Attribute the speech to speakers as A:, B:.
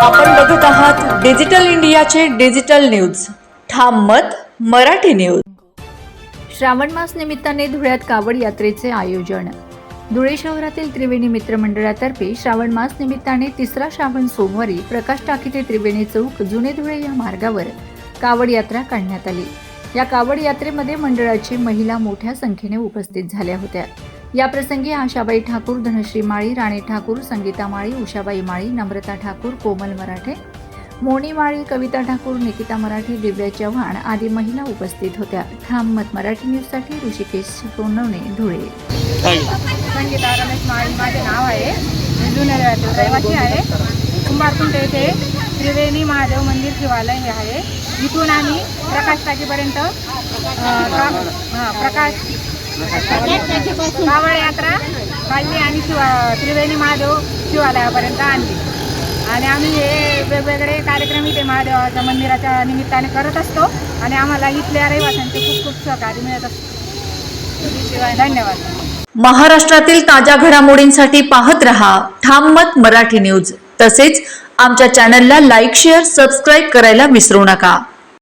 A: आपण बघूत आहात डिजिटल इंडियाचे डिजिटल न्यूज. ठाम मत मराठी न्यूज.
B: श्रावण मास निमित्ताने धुळ्यात कावड यात्रेचे आयोजन. धुळे शहरातील त्रिवेणी मित्र मंडळातर्फे श्रावण मास निमित्ताने तिसरा श्रावण सोमवारी प्रकाश टाकी ते त्रिवेणी चौक जुने धुळे या मार्गावर कावड यात्रा काढण्यात आली. या कावड यात्रेमध्ये मंडळाची महिला मोठ्या संख्येने उपस्थित झाल्या होत्या. याप्रसंगी आशाबाई ठाकूर धनश्री माळी राणी ठाकूर संगीता माळी उषाबाई माळी नम्रता ठाकूर कोमल मराठे मोनी माळी कविता ठाकूर निकिता मराठी दिव्या चव्हाण आदी महिला उपस्थित होत्या. ठाम मत मराठी न्यूजसाठी ऋषिकेश सोनवणे धुळे.
C: संगीता रमेश माळी माझे नाव आहे. मी जुन्या रहिवासी आहे. कुंभारकुंड येथे त्रिवेणी महादेव मंदिर शिवालय हे आहे. इथून आम्ही प्रकाश टाकीपर्यंत हां, प्रकाश कावड यात्रा काढली आणि शिवा त्रिवेणी महादेव शिवालयापर्यंत आणली. आणि आम्ही हे वेगवेगळे कार्यक्रम इथे महादेवाच्या मंदिराच्या निमित्ताने करत असतो आणि आम्हाला इथल्या रहिवाशांचे खूप खूप सहकार्य मिळत असतो. धन्यवाद.
A: महाराष्ट्रातील ताज्या घडामोडींसाठी पाहत रहा ठाम मत मराठी न्यूज. तसेच आमच्या चॅनलला लाईक शेअर सबस्क्राईब करायला विसरू नका.